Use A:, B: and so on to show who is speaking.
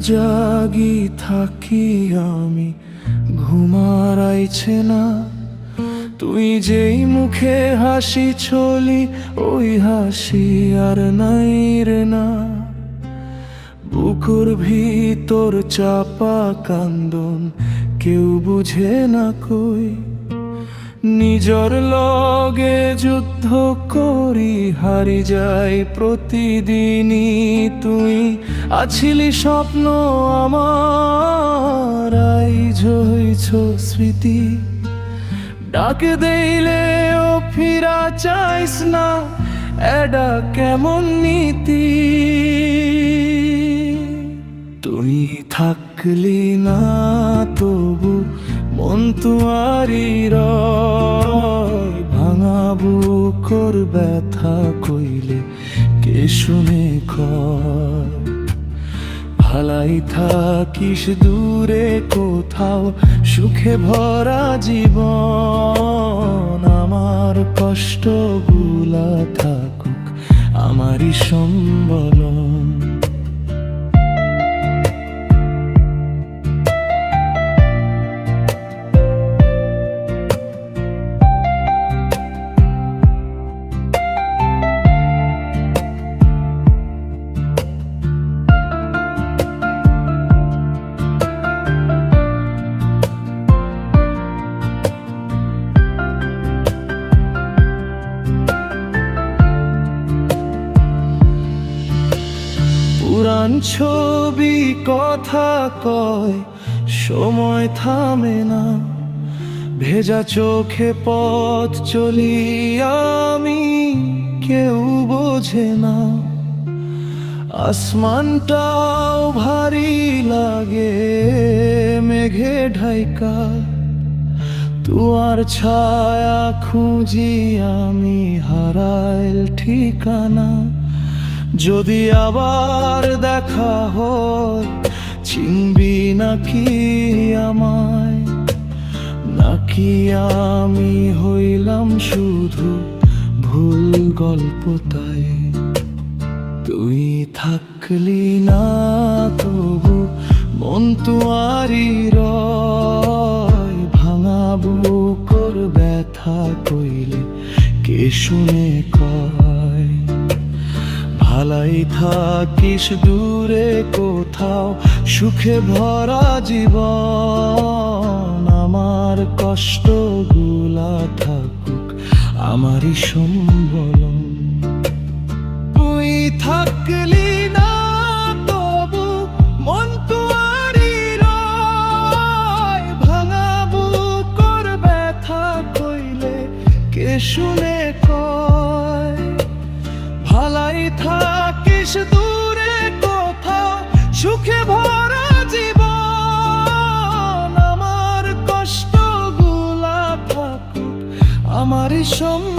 A: জাগি থাকি আমি, ঘুমার আইছে না। তুই যেই মুখে হাসি ছলি, ওই হাসি আর নাই রে না। বুকুর ভিতর চাপা কান্দন, কেউ বুঝে না কই। নিজর লগে যুদ্ধ করি, হারি যাই প্রতিদিনই। তুই আছিলি স্বপ্ন আমার আইজ হইছ স্মৃতি। ডাকে দেইলে, ও ফিরা চাইস না, এডা কেমন নীতি? তুই থাকলি না তবু মন তুয়ারি ভাঙা বুকর ব্যথা কইলে কে শুনে কয়? ভালাই থাকিস দূরে কোথাও, সুখে ভরা জীবন, আমার কষ্টগুলা থাকুক, আমারই সম্বলন ছবি কথা কয়, সময় থামে না। ভেজা চোখে পথ চলি আমি, কেউ বোঝে না। আসমানটাও ভারী লাগে মেঘে ঢাইকা। তুয়ার ছায়া খুঁজি আমি হারাইল ঠিকানা। যদি আবার দেখা হয়, চিনবি নাকি আমায়? নাকি আমি হইলাম শুধু ভুল গল্প তাই তুই থাকলি না তবু মন তুয়ারি রয়। ভাঙা বুকর ব্যথা কইলে কে শুনে কয়? ভালাই থাকিস দূরে কোথাও, সুখে ভরা জীবন, আমার কষ্টগুলা থাকুক, আমারই সম্বলন তুই থাকলি না ব্যথা কইলে শুনে সুখে ভরা জীবন আমার কষ্টগুলা থাকুক আমারই সম